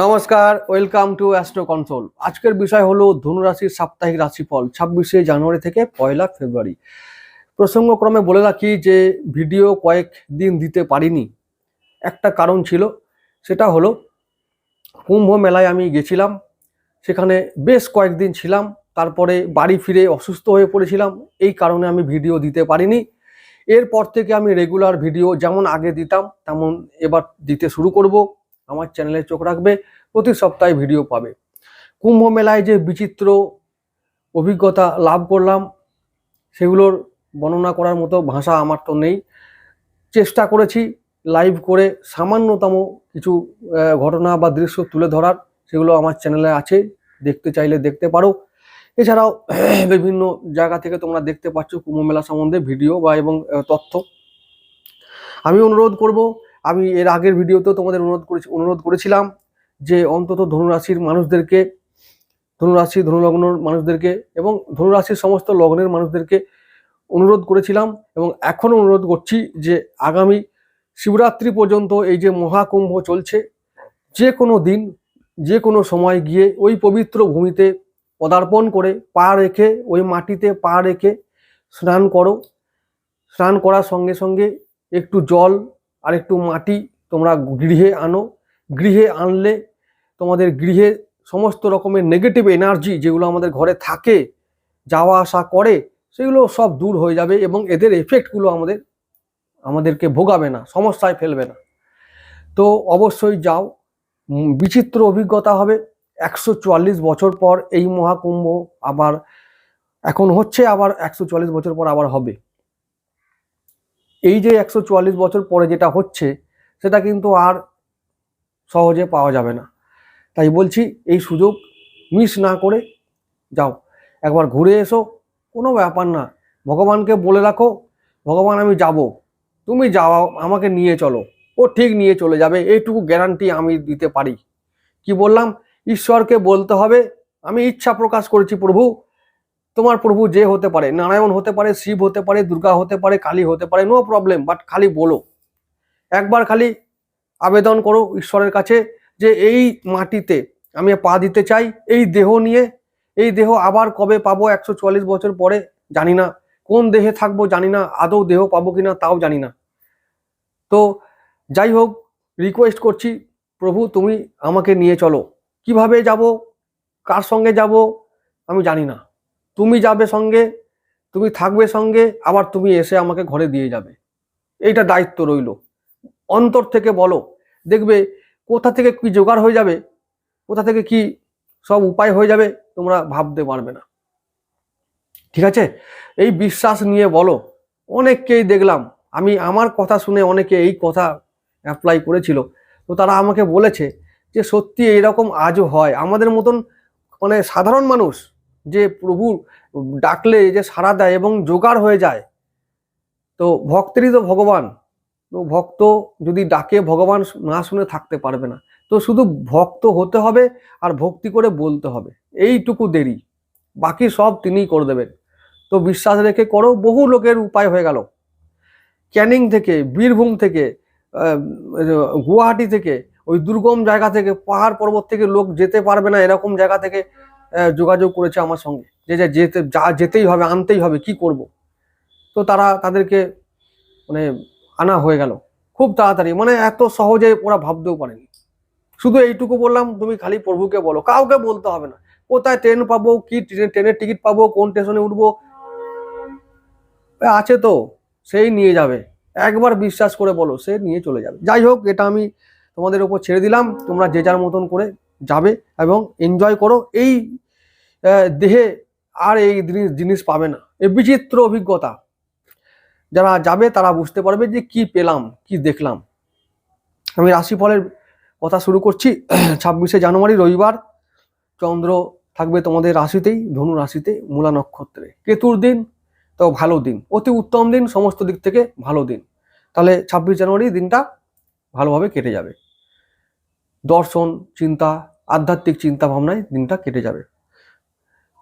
নমস্কার welcome to astro console আজকের বিষয় হলো ধনুরাশির সাপ্তাহিক রাশিফল, ছাব্বিশে জানুয়ারি থেকে পয়লা ফেব্রুয়ারি। প্রসঙ্গক্রমে বলে রাখি যে ভিডিও কয়েক দিন দিতে পারিনি। একটা কারণ ছিল, সেটা হলো কুম্ভ মেলায় আমি গেছিলাম, সেখানে বেশ কয়েকদিন ছিলাম, তারপরে বাড়ি ফিরে অসুস্থ হয়ে পড়েছিলাম, এই কারণে আমি ভিডিও দিতে পারিনি। এরপর থেকে আমি রেগুলার ভিডিও যেমন আগে দিতাম, তেমন এবার দিতে শুরু করব। আমার চ্যানেলে চোখ রাখবে। প্রতি সপ্তাহে ভিডিও পাবে। কুম্ভ মেলায় যে বিচিত্র অভিজ্ঞতা লাভ করলাম, সেগুলোর বর্ণনা করার মতো ভাষা আমার তো নেই। চেষ্টা করেছি লাইভ করে সামান্যতম কিছু ঘটনা বা দৃশ্য তুলে ধরার, সেগুলো আমার চ্যানেলে আছে, দেখতে চাইলে দেখতে পারো। এছাড়াও বিভিন্ন জায়গা থেকে তোমরা দেখতে পাচ্ছ কুম্ভ মেলা সম্বন্ধে ভিডিও বা এবং তথ্য। আমি অনুরোধ করব, আমি এর আগের ভিডিওতেও তোমাদের অনুরোধ করেছি, অনুরোধ করেছিলাম যে অন্তত ধনুরাশির মানুষদেরকে, ধনুরাশি ধনুলগ্নর মানুষদেরকে এবং ধনুরাশির সমস্ত লগ্নের মানুষদেরকে অনুরোধ করেছিলাম এবং এখনও অনুরোধ করছি যে আগামী শিবরাত্রি পর্যন্ত এই যে মহাকুম্ভ চলছে, যে কোনো দিন, যে কোনো সময় গিয়ে ওই পবিত্র ভূমিতে পদার্পণ করে পা রেখে, ওই মাটিতে পা রেখে স্নান করো। স্নান করার সঙ্গে সঙ্গে একটু জল আর একটু মাটি তোমরা গৃহে আনো। গৃহে আনলে তোমাদের গৃহে সমস্ত রকমের নেগেটিভ এনার্জি যেগুলো আমাদের ঘরে থাকে, যাওয়া আসা করে, সেগুলো সব দূর হয়ে যাবে এবং এদের এফেক্টগুলো আমাদের, আমাদেরকে ভোগাবে না, সমস্যায় ফেলবে না। তো অবশ্যই যাও বিচিত্র অভিজ্ঞতা হবে। একশো চুয়াল্লিশ বছর পর এই মহাকুম্ভ আবার, এখন হচ্ছে আবার একশো চুয়াল্লিশ বছর পর আবার হবে। এই যে একশো চুয়াল্লিশ বছর পরে যেটা হচ্ছে, সেটা কিন্তু আর সহজে পাওয়া যাবে না। তাই বলছি, এই সুযোগ মিস না করে যাও। একবার ঘুরে এসো, কোনো ব্যাপার না। ভগবানকে বলে রাখো, ভগবান আমি যাব। তুমি যাও, আমাকে নিয়ে চলো। ও ঠিক নিয়ে চলে যাবে, এইটুকু গ্যারান্টি আমি দিতে পারি। কি বললাম? ঈশ্বরকে বলতে হবে, আমি ইচ্ছা প্রকাশ করেছি প্রভু। তোমার প্রভু যে হতে পারে, নারায়ণ হতে পারে, শিব হতে পারে, দুর্গা হতে পারে, কালী হতে পারে নো প্রবলেম বাট খালি বলো। একবার খালি আবেদন করো ঈশ্বরের কাছে যে এই মাটিতে আমি পা দিতে চাই, এই দেহ নিয়ে, এই দেহ আবার কবে পাবো একশো চুয়াল্লিশ বছর পরে জানি না। কোন দেহে থাকব জানি না, আদৌ দেহ পাবো কিনা তাও জানি না। তো যাই হোক রিকোয়েস্ট করছি, প্রভু তুমি আমাকে নিয়ে চলো। কীভাবে যাব? কার সঙ্গে যাব? আমি জানি না। তুমি যাবে সঙ্গে, তুমি থাকবে সঙ্গে, আবার তুমি এসে আমাকে ঘরে দিয়ে যাবে। এইটা দায়িত্ব রইল। অন্তর থেকে বলো। দেখবে কোথা থেকে কি জোগাড় হয়ে যাবে, কোথা থেকে কি সব উপায় হয়ে যাবে, তোমরা ভাবতে পারবে না। ঠিক আছে? এই বিশ্বাস নিয়ে বলো। অনেককেই দেখলাম। আমি আমার কথা শুনে অনেকে এই কথা অ্যাপ্লাই করেছিল। তো তারা আমাকে বলেছে যে, সত্যি এরকম আজও হয়। আমাদের মতন মানে সাধারণ মানুষ যে প্রভু ডাকলে যে সাড়া দেয় এবং জোগাড় হয়ে যায়, তো ভক্তেরই তো ভগবান। ভক্ত যদি ডাকে, ভগবান না শুনে থাকতে পারবে না। তো শুধু ভক্ত হতে হবে আর ভক্তি করে বলতে হবে। এইটুকু দেরি। বাকি সব তিনিই করে দেবেন। তো বিশ্বাস রেখে করো, বহু লোকের উপায় হয়ে গেল। ক্যানিং থেকে, বীরভূম থেকে গুয়াহাটি থেকে, ওই দুর্গম জায়গা থেকে, পাহাড় পর্বত থেকে লোক যেতে পারবে না এরকম জায়গা থেকে যোগাযোগ করেছে আমার সঙ্গে। যে যে, যেতে, যা যেতেই হবে, আনতেই হবে, কি করব? তো তারা তাদেরকে মানে আনা হয়ে গেল। খুব তাড়াতাড়ি মানে এত সহজে ওরা ভাবতেও পারেনি। শুধু এইটুকু বললাম, তুমি খালি প্রভুকে বলো, কাউকে বলতে হবে না। কোথায় ট্রেন পাবো, কি ট্রেনে, ট্রেনের টিকিট পাবো, কোন স্টেশনে উঠবো? আছে তো, সেই নিয়ে যাবে। একবার বিশ্বাস করে বলো, সে নিয়ে চলে যাবে। যাই হোক, এটা আমি তোমাদের উপর ছেড়ে দিলাম। তোমরা যে যার মতন করে যাবে এবং এনজয় করো। এই দেহে আর এই জিনিস পাবে না। এ, বিচিত্র অভিজ্ঞতা। যারা যাবে তারা বুঝতে পারবে যে কি পেলাম, কি দেখলাম। আমি রাশিফলের কথা শুরু করছি। ছাব্বিশে জানুয়ারি, রবিবার। চন্দ্র থাকবে তোমাদের রাশিতেই, ধনু রাশিতে, মূলা নক্ষত্রে। কেতুর দিন, তো ভালো দিন। অতি উত্তম দিন, সমস্ত দিক থেকে ভালো দিন। তাহলে ছাব্বিশ জানুয়ারি দিনটা ভালোভাবে কেটে যাবে। দর্শন, চিন্তা, আধ্যাত্মিক চিন্তা ভাবনায় দিনটা কেটে যাবে।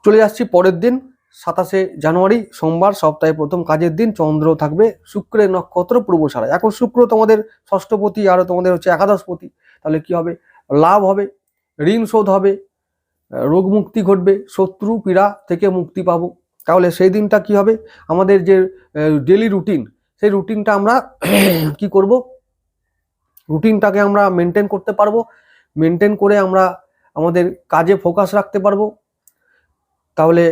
চলে যাচ্ছি পরের দিন। সাতাশে জানুয়ারি, সোমবার, সপ্তাহে প্রথম কাজের দিন, চন্দ্র থাকবে শুক্রের নক্ষত্র পূর্বসারা এখন শুক্র তোমাদের ষষ্ঠপতি আর তোমাদের হচ্ছে একাদশপতি তাহলে কি হবে? লাভ হবে, ঋণ শোধ হবে, রোগ মুক্তি ঘটবে, শত্রু, পীড়া থেকে মুক্তি পাবো। তাহলে সেই দিনটা কি হবে? আমাদের যে ডেলি রুটিন সেই রুটিনটা আমরা কি করব? রুটিনটাকে আমরা মেনটেন করতে পারব মেনটেন করে আমরা আমাদের কাজে ফোকাস রাখতে পারব। তাহলে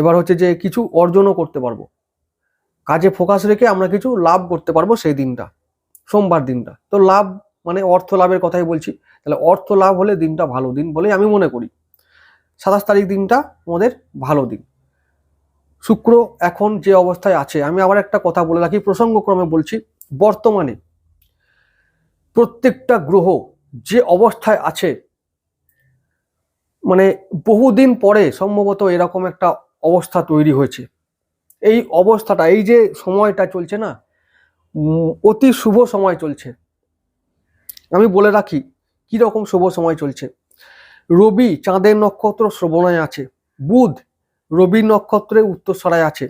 এবার হচ্ছে যে কিছু অর্জনও করতে পারব। কাজে ফোকাস রেখে আমরা কিছু লাভ করতে পারব সেই দিনটা, সোমবার দিনটা। তো লাভ মানে অর্থ লাভের কথাই বলছি, তাহলে অর্থ লাভ হলে দিনটা ভালো দিন বলে আমি মনে করি। সাতাশ তারিখ দিনটা আমাদের ভালো দিন। শুক্র এখন যে অবস্থায় আছে, আমি আবার একটা কথা বলে রাখি, প্রসঙ্গক্রমে বলছি, বর্তমানে প্রত্যেকটা গ্রহ যে অবস্থায় আছে মানে বহুদিন পরে সম্ভবত এরকম একটা অবস্থা তৈরি হয়েছে। এই অবস্থাটা, এই যে সময়টা চলছে না অতি শুভ সময় চলছে। আমি বলে রাখি কি রকম শুভ সময় চলছে? রবি চাঁদের নক্ষত্র শ্রবণায় আছে, বুধ রবি নক্ষত্রে উত্তরসরায় আছে,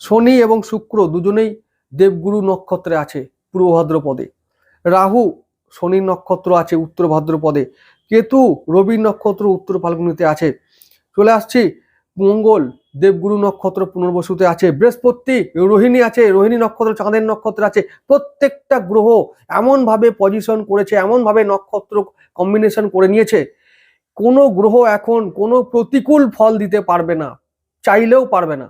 শনি এবং শুক্র দুজনেই দেবগুরু নক্ষত্রে আছে পূর্ব ভাদ্রপদে রাহু শনির নক্ষত্র আছে উত্তর ভাদ্রপদে কেতু রবি নক্ষত্র উত্তর ফাল্গুনিতে আছে। চলে আসছি, মঙ্গল দেবগুরু নক্ষত্র পুনর্বসুতে আছে। বৃহস্পতি রোহিণী আছে, রোহিণী নক্ষত্র চাঁদের নক্ষত্র আছে। প্রত্যেকটা গ্রহ এমনভাবে পজিশন করেছে, এমনভাবে নক্ষত্র কম্বিনেশন করে নিয়েছে। কোনো গ্রহ এখন কোনো প্রতিকূল ফল দিতে পারবে না, চাইলেও পারবে না।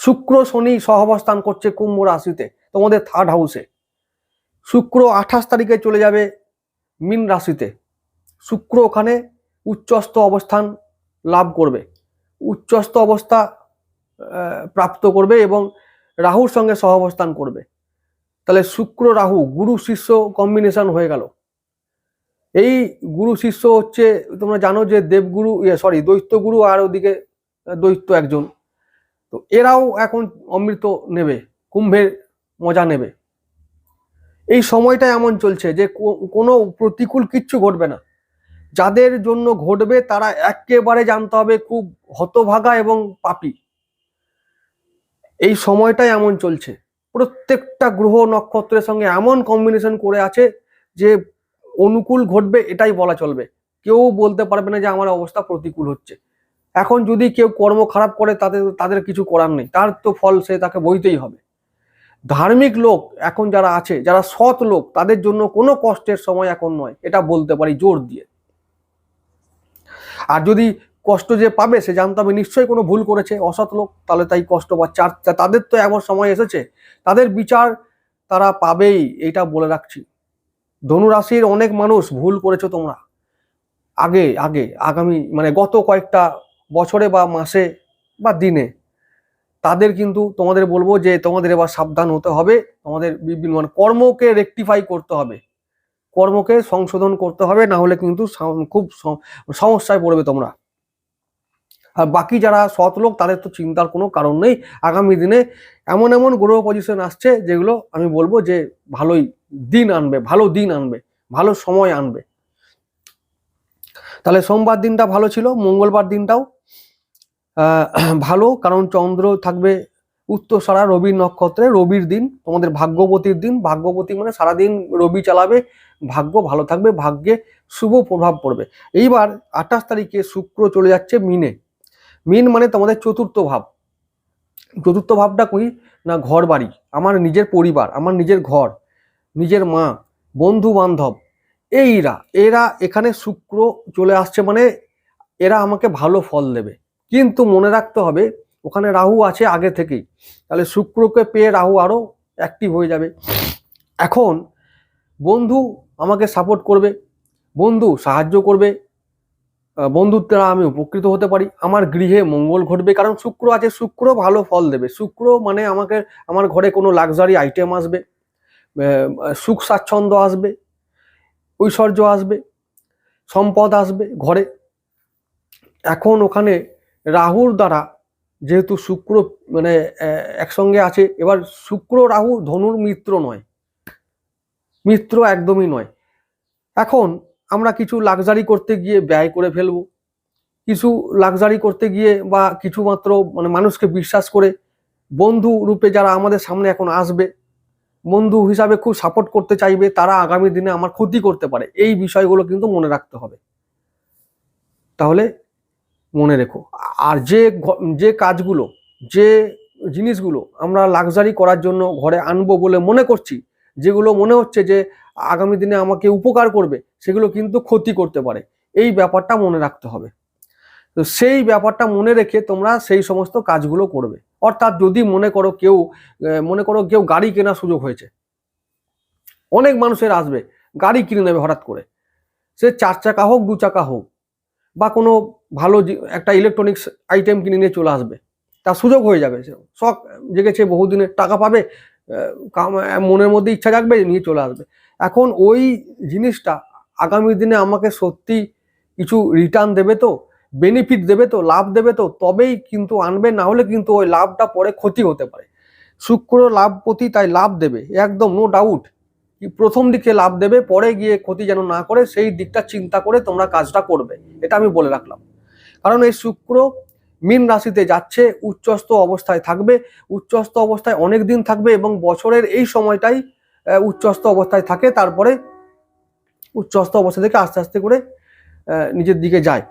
শুক্র, শনি সহাবস্থান করছে কুম্ভ রাশিতে, তোমাদের থার্ড হাউসে শুক্র আঠাশ তারিখে চলে যাবে মিন রাশিতে। শুক্র ওখানে উচ্চস্থ অবস্থান লাভ করবে। উচ্চস্থ অবস্থা প্রাপ্ত করবে এবং রাহুর সঙ্গে সহাবস্থান করবে। তাহলে শুক্র রাহু, গুরু শিষ্য কম্বিনেশন হয়ে গেল। এই গুরু শিষ্য হচ্ছে, তোমরা জানো যে দেবগুরু সরি দৈত্য গুরু আর ওদিকে দৈত্য একজন। তো এরাও এখন অমৃত নেবে, কুম্ভের মজা নেবে। এই সময়টা এমন চলছে যে কোনো প্রতিকূল কিচ্ছু ঘটবে না। যাদের জন্য ঘটবে তারা একেবারে জানতে হবে খুব হতভাগা এবং পাপী। এই সময়টাই এমন চলছে। প্রত্যেকটা গ্রহ নক্ষত্রের সঙ্গে এমন কম্বিনেশন করে আছে যে অনুকূল ঘটবে এটাই বলা চলবে। কেউ বলতে পারবে না যে আমার অবস্থা প্রতিকূল হচ্ছে। এখন যদি কেউ কর্ম খারাপ করে তাদের তাদের কিছু করার নেই। তার তো ফল সে তাকে বইতেই হবে। ধার্মিক লোক এখন যারা আছে, যারা সৎ লোক, তাদের জন্য কোনো কষ্টের সময় এখন নয়। এটা বলতে পারি জোর দিয়ে। আর যদি কষ্ট যে পাবে, সে জানতে হবে নিশ্চয়ই কোনো ভুল করেছে, অসৎ লোক, তাহলে তাই কষ্ট আর তা- তাদের তো এমন সময় এসেছে, তাদের বিচার তারা পাবেই এটা বলে রাখছি। ধনুরাশির অনেক মানুষ ভুল করেছ তোমরা। আগে আগে, আগামী মানে গত কয়েকটা বছরে বা মাসে বা দিনে, তাদের কিন্তু তোমাদের বলব যে তোমাদের এবার সাবধান হতে হবে, তোমাদের বিভিন্ন মানে কর্মকে রেকটিফাই করতে হবে। কর্মকে সংশোধন করতে হবে, না হলে কিন্তু খুব সমস্যায় পড়বে তোমরা। আর বাকি যারা সৎ লোক, তাদের তো চিন্তার কোনো কারণ নেই। আগামী দিনে এমন এমন গ্রহ পজিশন আসছে, যেগুলো আমি বলব যে ভালোই দিন আনবে, ভালো দিন আনবে, ভালো সময় আনবে। তাহলে সোমবার দিনটা ভালো ছিল, মঙ্গলবার দিনটাও ভালো, কারণ চন্দ্র থাকবে উত্তর সারা রবির নক্ষত্রে, রবির দিন, তোমাদের ভাগ্যবতীর দিন। ভাগ্যবতী মানে সারাদিন রবি চালাবে ভাগ্য ভালো থাকবে, ভাগ্যে শুভ প্রভাব পড়বে। এইবার আঠাশ তারিখে শুক্র চলে যাচ্ছে মিনে। মিন মানে তোমাদের চতুর্থ ভাব। চতুর্থ ভাবটা কই না, ঘর বাড়ি। আমার নিজের পরিবার, আমার নিজের ঘর, নিজের মা, বন্ধু বান্ধব। এইরা, এরা এখানে শুক্র চলে আসছে মানে এরা আমাকে ভালো ফল দেবে। কিন্তু মনে রাখতে হবে, ওখানে রাহু আছে আগে থেকেই। তাহলে শুক্রকে পেয়ে রাহু আরও অ্যাক্টিভ হয়ে যাবে। এখন বন্ধু আমাকে সাপোর্ট করবে, বন্ধু সাহায্য করবে বন্ধুর দ্বারা আমি উপকৃত হতে পারি। আমার গৃহে মঙ্গল ঘটবে, কারণ শুক্র আছে, শুক্র ভালো ফল দেবে। শুক্র মানে আমাকে, আমার ঘরে কোনো লাক্সারি আইটেম আসবে সুখ স্বাচ্ছন্দ্য আসবে, ঐশ্বর্য আসবে, সম্পদ আসবে ঘরে। এখন ওখানে রাহুর দ্বারা যেহেতু শুক্র মানে একসঙ্গে আছে, এবার শুক্র রাহু ধনুর মিত্র নয়। মিত্র একদমই নয়। এখন আমরা কিছু লাক্সারি করতে গিয়ে ব্যয় করে ফেলব। কিছু লাক্সারি করতে গিয়ে বা কিছু মাত্র মানে মানুষকে বিশ্বাস করে বন্ধু রূপে যারা আমাদের সামনে এখন আসবে, বন্ধু হিসাবে খুব সাপোর্ট করতে চাইবে, তারা আগামী দিনে আমার ক্ষতি করতে পারে। এই বিষয়গুলো কিন্তু মনে রাখতে হবে। তাহলে মনে রেখো, আর যে যে কাজগুলো, যে জিনিসগুলো আমরা লাক্সারি করার জন্য ঘরে আনব বলে মনে করছি যেগুলো মনে হচ্ছে যে আগামী দিনে আমাকে উপকার করবে, সেগুলো কিন্তু ক্ষতি করতে পারে। এই ব্যাপারটা মনে রাখতে হবে। তো সেই ব্যাপারটা মনে রেখে তোমরা সেই সমস্ত কাজগুলো করবে। অর্থাৎ যদি মনে করো কেউ মনে করো কেউ গাড়ি কেনার সুযোগ হয়েছে, অনেক মানুষের আসবে, গাড়ি কিনে নেবে হঠাৎ করে। সে চার চাকা হোক, দু চাকা হোক, বা কোনো ভালো একটা ইলেকট্রনিক্স আইটেম কিনে নিয়ে চলে আসবে। তার সুযোগ হয়ে যাবে। শখ জেগেছে, বহুদিনের টাকা পাবে মনের মধ্যে ইচ্ছা জাগবে নিয়ে চলে আসবে। এখন ওই জিনিসটা আগামী দিনে আমাকে সত্যি কিছু রিটার্ন দেবে তো বেনিফিট দেবে তো, লাভ দেবে তো, তবেই কিন্তু আনবে, না হলে কিন্তু ওই লাভটা পরে ক্ষতি হতে পারে। শুক্র লাভপতি তাই লাভ দেবে, একদম নো ডাউট প্রথম দিকে লাভ দেবে, পরে গিয়ে ক্ষতি যেন না করে, সেই দিকটা চিন্তা করে তোমরা কাজটা করবে, এটা আমি বলে রাখলাম। কারণ এই শুক্র মীন রাশিতে যাচ্ছে, উচ্চস্থ অবস্থায় থাকবে, উচ্চস্থ অবস্থায় অনেক দিন থাকবে এবং বছরের এই সময়টাই উচ্চস্থ অবস্থায় থাকে, তারপরে উচ্চস্থ অবস্থা থেকে আস্তে আস্তে করে নিজের দিকে যায়।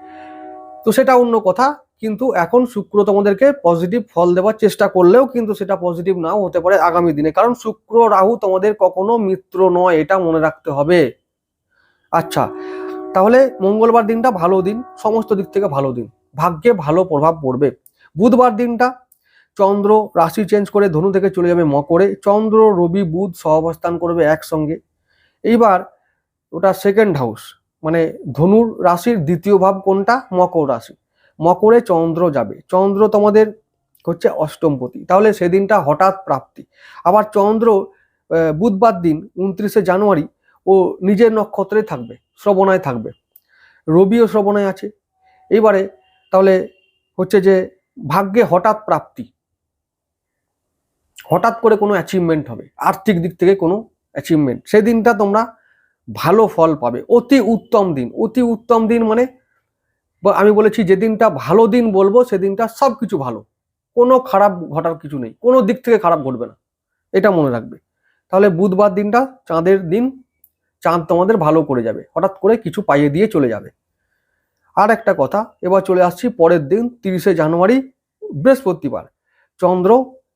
তো সেটা অন্য কথা, কিন্তু এখন শুক্র তোমাদেরকে পজিটিভ ফল দেওয়ার চেষ্টা করলেও কিন্তু সেটা পজিটিভ নাও হতে পারে আগামী দিনে। কারণ শুক্র, রাহু তোমাদের কখনো মিত্র নয়, এটা মনে রাখতে হবে। আচ্ছা তাহলে মঙ্গলবার দিনটা ভালো দিন, সমস্ত দিক থেকে ভালো দিন। ভাগ্যে ভালো প্রভাব পড়বে। বুধবার দিনটা, চন্দ্র রাশি চেঞ্জ করে ধনু থেকে চলে যাবে মকরে। চন্দ্র, রবি, বুধ সহাবস্থান করবে একসঙ্গে। এইবার ওটা সেকেন্ড হাউস মানে ধনুর রাশির দ্বিতীয় ভাব কোনটা? মকর রাশি। মকরে চন্দ্র যাবে। চন্দ্র তোমাদের হচ্ছে অষ্টমপতি। তাহলে সেদিনটা হঠাৎ প্রাপ্তি। আবার চন্দ্র বুধবার দিন, উনত্রিশে জানুয়ারি, ও নিজের নক্ষত্রে থাকবে, শ্রবণায় থাকবে। রবিও শ্রবণায় আছে। এইবারে তাহলে হচ্ছে যে ভাগ্যে হঠাৎ প্রাপ্তি। হঠাৎ করে কোনো অ্যাচিভমেন্ট হবে, আর্থিক দিক থেকে কোনো অ্যাচিভমেন্ট সেদিনটা তোমরা ভালো ফল পাবে, অতি উত্তম দিন। অতি উত্তম দিন মানে আমি বলেছি যেদিনটা ভালো দিন বলব, সেদিনটা সব কিছু ভালো। কোনো খারাপ ঘটার কিছু নেই, কোনো দিক থেকে খারাপ ঘটবে না, এটা মনে রাখবে। তাহলে বুধবার দিনটা চাঁদের দিন, চাঁদ তোমাদের ভালো করে যাবে, হঠাৎ করে কিছু পাইয়ে দিয়ে চলে যাবে। আর একটা কথা, এবার চলে আসছি পরের দিন, তিরিশে জানুয়ারি, বৃহস্পতিবার। চন্দ্র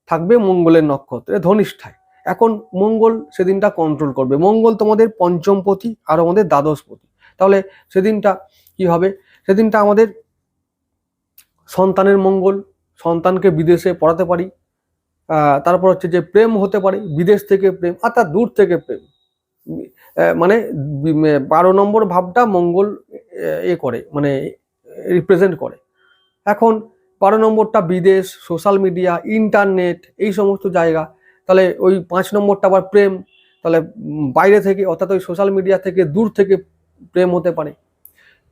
থাকবে মঙ্গলের নক্ষত্রে, ধনিষ্ঠায়। এখন মঙ্গল সেদিনটা কন্ট্রোল করবে। মঙ্গল তোমাদের পঞ্চমপতি আর আমাদের দ্বাদশপতি। তাহলে সেদিনটা কি হবে? সেদিনটা আমাদের সন্তানের মঙ্গল, সন্তানকে বিদেশে পড়াতে পারি। তারপর হচ্ছে যে প্রেম হতে পারে, বিদেশ থেকে প্রেম অর্থাৎ দূর থেকে প্রেম। মানে বারো নম্বর ভাবটা মঙ্গল এ করে মানে রিপ্রেজেন্ট করে। এখন বারো নম্বরটা বিদেশ সোশ্যাল মিডিয়া ইন্টারনেট এই সমস্ত জায়গা, তাহলে ওই পাঁচ নম্বরটা আবার প্রেম, তাহলে বাইরে থেকে, অর্থাৎ ওই সোশ্যাল মিডিয়া থেকে দূর থেকে প্রেম হতে পারে।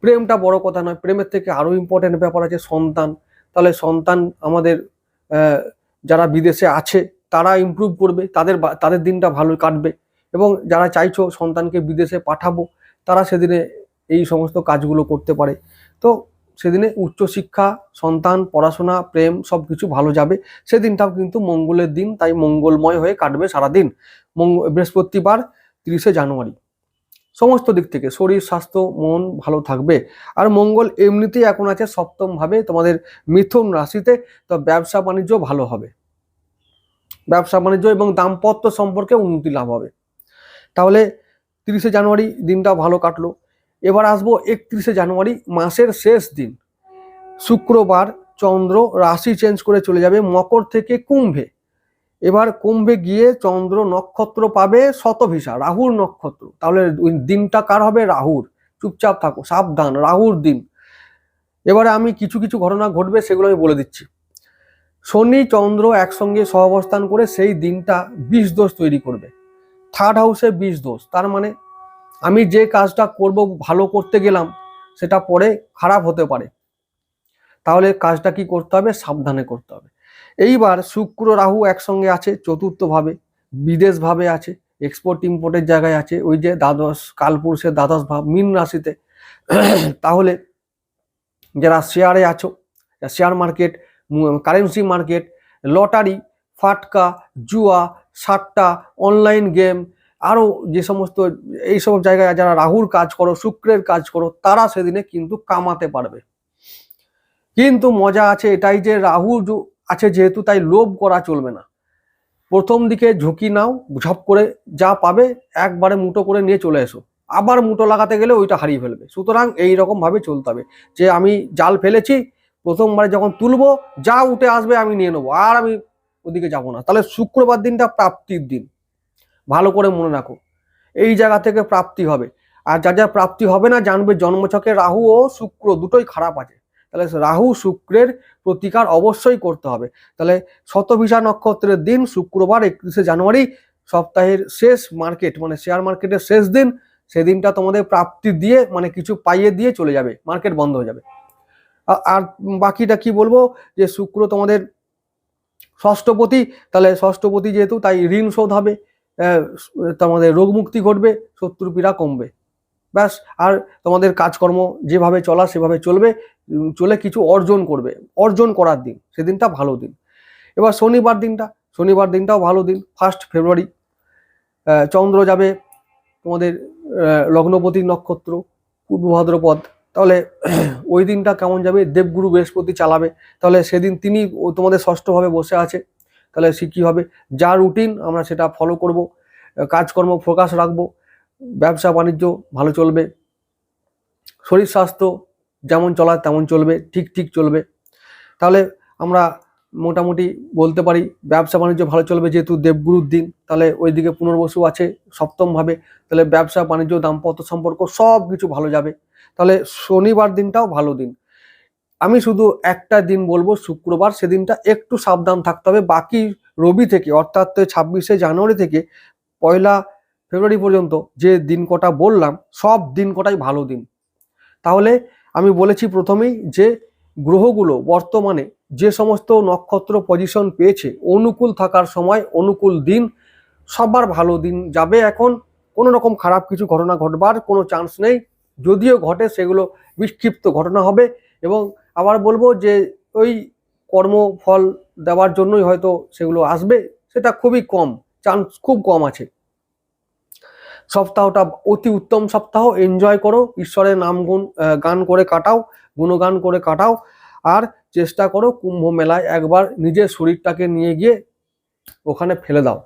প্রেমটা বড় কথা নয়, প্রেমের থেকে আরও ইম্পর্টেন্ট ব্যাপার আছে সন্তান। তাহলে সন্তান আমাদের যারা বিদেশে আছে, তারা ইমপ্রুভ করবে, তাদের তাদের দিনটা ভালো কাটবে। এবং যারা চাইছো সন্তানকে বিদেশে পাঠাবো, তারা সেদিনে এই সমস্ত কাজগুলো করতে পারে। তো সেদিনে উচ্চশিক্ষা সন্তান, পড়াশোনা, প্রেম সব কিছু ভালো যাবে। সেদিনটাও কিন্তু মঙ্গলের দিন, তাই মঙ্গলময় হয়ে কাটবে সারাদিন। মঙ্গল বৃহস্পতিবার তিরিশে জানুয়ারি। সমস্ত দিক থেকে শরীর, স্বাস্থ্য, মন ভালো থাকবে। আর মঙ্গল এমনিতেই এখন আছে সপ্তম ভাবে তোমাদের মিথুন রাশিতে, তো ব্যবসা বাণিজ্য ভালো হবে। ব্যবসা বাণিজ্য এবং দাম্পত্য সম্পর্কে উন্নতি লাভ হবে। তাহলে তিরিশে জানুয়ারি দিনটা ভালো কাটলো। এবার আসব একত্রিশে জানুয়ারি মাসের শেষ দিন। শুক্রবার চন্দ্র রাশি চেঞ্জ করে চলে যাবে মকর থেকে কুম্ভে। এবার কুম্ভে গিয়ে চন্দ্র নক্ষত্র পাবে শতভিসা, রাহুর নক্ষত্র। তাহলে দিনটা কার হবে? রাহুর। চুপচাপ থাকো, সাবধান, রাহুর দিন। এবারে আমি কিছু কিছু ঘটনা ঘটবে সেগুলো আমি বলে দিচ্ছি। শনি চন্দ্র একসঙ্গে সহাবস্থান করে সেই দিনটা বিষ দোষ তৈরি করবে। থার্ড হাউসে বিষ দোষ। তার মানে আমি যে কাজটা করব, ভালো করতে গেলাম, সেটা পরে খারাপ হতে পারে। তাহলে কাজটা কি করতে হবে? সাবধানে করতে হবে। এইবার শুক্র রাহু একসঙ্গে আছে, চতুর্থভাবে, বিদেশভাবে আছে এক্সপোর্ট ইম্পোর্টের জায়গায় আছে, ওই যে দ্বাদশ, কালপুরুষের দ্বাদশ ভাব, মিন রাশিতে। তাহলে যারা শেয়ারে আছো share market currency market lottery ফাটকা, জুয়া সাতটা অনলাইন গেম আরও যে সমস্ত এই সব জায়গায় যারা রাহুর কাজ করো, শুক্রের কাজ করো, তারা সেদিনে কিন্তু কামাতে পারবে। কিন্তু মজা আছে এটাই যে রাহু আছে যেহেতু, তাই লোভ করা চলবে না। প্রথম দিকে ঝুঁকি নাও, ঝপ করে যা পাবে, একবারে মুটো করে নিয়ে চলে এসো। আবার মুটো লাগাতে গেলে ওইটা হারিয়ে ফেলবে। সুতরাং এই রকম ভাবে চলতে হবে যে আমি জাল ফেলেছি, প্রথমবারে যখন তুলবো, যা উঠে আসবে আমি নিয়ে নেব। আর আমি ওদিকে যাব না। তাহলে শুক্রবার দিনটা প্রাপ্তির দিন। ভালো করে মনে রাখো। এই জায়গা থেকে প্রাপ্তি হবে। আর যা যা প্রাপ্তি হবে না, জানবে জন্মছকে রাহু ও শুক্র দুটোই খারাপ আছে। তাহলে রাহু শুক্রের প্রতিকার অবশ্যই করতে হবে। তাহলে শতভিসা নক্ষত্রের দিন শুক্রবার একত্রিশে জানুয়ারি, সপ্তাহের শেষ মার্কেট মানে শেয়ার মার্কেটের শেষ দিন, সেদিনটা তোমাদের প্রাপ্তি দিয়ে মানে কিছু পাইয়ে দিয়ে চলে যাবে। মার্কেট বন্ধ হয়ে যাবে। আর বাকিটা কি বলব? যে শুক্র তোমাদের ষষ্ঠপতি, তাহলে ষষ্ঠপতি যেহেতু, তাই ঋণ শোধ হবে তোমাদের রোগ মুক্তি ঘটবে শত্রু পীড়া কমবে। ব্যাস, আর তোমাদের কাজকর্ম যেভাবে চলা, সেভাবে চলবে চলে কিছু অর্জন করবে। অর্জন করার দিন, সেদিনটা ভালো দিন। এবার শনিবার দিনটা, শনিবার দিনটাও ভালো দিন ফার্স্ট ফেব্রুয়ারি চন্দ্র যাবে তোমাদের লগ্নপতি নক্ষত্র পূর্ব ভাদ্রপদ তাহলে ওই দিনটা কেমন যাবে? দেবগুরু বৃহস্পতি চালাবে। তাহলে সেদিন তিনি তোমাদের ষষ্ঠভাবে বসে আছে। তাহলে সে কী হবে? যা রুটিন আমরা সেটা ফলো করব, কাজকর্ম ফোকাস রাখব, ব্যবসা বাণিজ্য ভালো চলবে, শরীর স্বাস্থ্য যেমন চলার তেমন চলবে, ঠিক ঠিক চলবে। তাহলে আমরা মোটামুটি বলতে পারি ব্যবসা বাণিজ্য ভালো চলবে যেহেতু দেবগুরুর দিন, তাহলে ওইদিকে পুনর্বসু আছে সপ্তমভাবে, তাহলে ব্যবসা বাণিজ্য, দাম্পত্য সম্পর্ক সব কিছু ভালো যাবে। তাহলে শনিবার দিনটাও ভালো দিন। আমি শুধু একটা দিন বলব, শুক্রবার সেদিনটা একটু সাবধান থাকতে হবে। বাকি রবি থেকে, অর্থাৎ ছাব্বিশে জানুয়ারি থেকে, পয়লা ফেব্রুয়ারি পর্যন্ত যে দিন কটা বললাম, সব দিন কটাই ভালো দিন। তাহলে আমি বলেছি প্রথমেই যে গ্রহগুলো বর্তমানে যে সমস্ত নক্ষত্র পজিশন পেয়েছে, অনুকূল থাকার সময়, অনুকূল দিন, সবার ভালো দিন যাবে এখন। কোনো রকম খারাপ কিছু ঘটনা ঘটবার কোনো চান্স নেই। যদিও ঘটে, সেগুলো বিক্ষিপ্ত ঘটনা হবে। এবং আবার বলব যে, ওই কর্মফল দেওয়ার জন্যই হয়তো সেগুলো আসবে। সেটা খুবই কম চান্স খুব কম আছে। সপ্তাহটা অতি উত্তম সপ্তাহ। এনজয় করো। ঈশ্বরের নাম গুণ গান করে কাটাও, গুণগান করে কাটাও। আর চেষ্টা করো কুম্ভ মেলায় একবার নিজের শরীরটাকে নিয়ে গিয়ে ওখানে ফেলে দাও।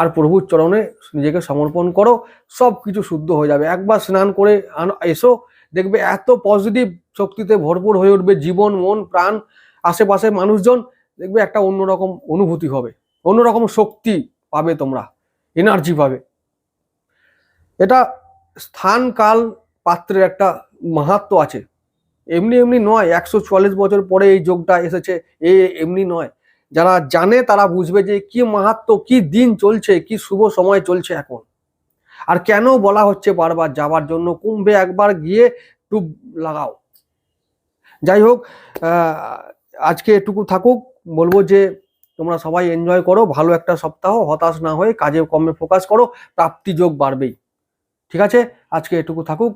আর প্রভুর চরণে নিজেকে সমর্পণ করো, সব কিছু শুদ্ধ হয়ে যাবে। একবার স্নান করে এসো, দেখবে এত পজিটিভ শক্তিতে ভরপুর হয়ে উঠবে জীবন, মন, প্রাণ, আশেপাশে মানুষজন, দেখবে একটা অন্যরকম অনুভূতি হবে। অন্যরকম শক্তি পাবে তোমরা এনার্জি পাবে। এটা স্থান কাল পাত্রের একটা মাহাত্ম আছে। এমনি এমনি নয়, একশো বছর পরে এই যোগটা এসেছে, এ এমনি নয়। যারা জানে তারা বুঝবে যে কি মাহাত্ম, কি দিন চলছে, কি শুভ সময় চলছে এখন। আর কেন বলা হচ্ছে বারবার যাওয়ার জন্য? কুম্ভে একবার গিয়ে টুব লাগাও। যাই হোক আজকে এটুকু থাকুক। বলব যে তোমরা সবাই এনজয় করো, ভালো একটা সপ্তাহ, হতাশ না হয়ে কাজে কর্মে ফোকাস করো, প্রাপ্তি যোগ বাড়বেই। ঠিক আছে? আজকে এটুকু থাকুক।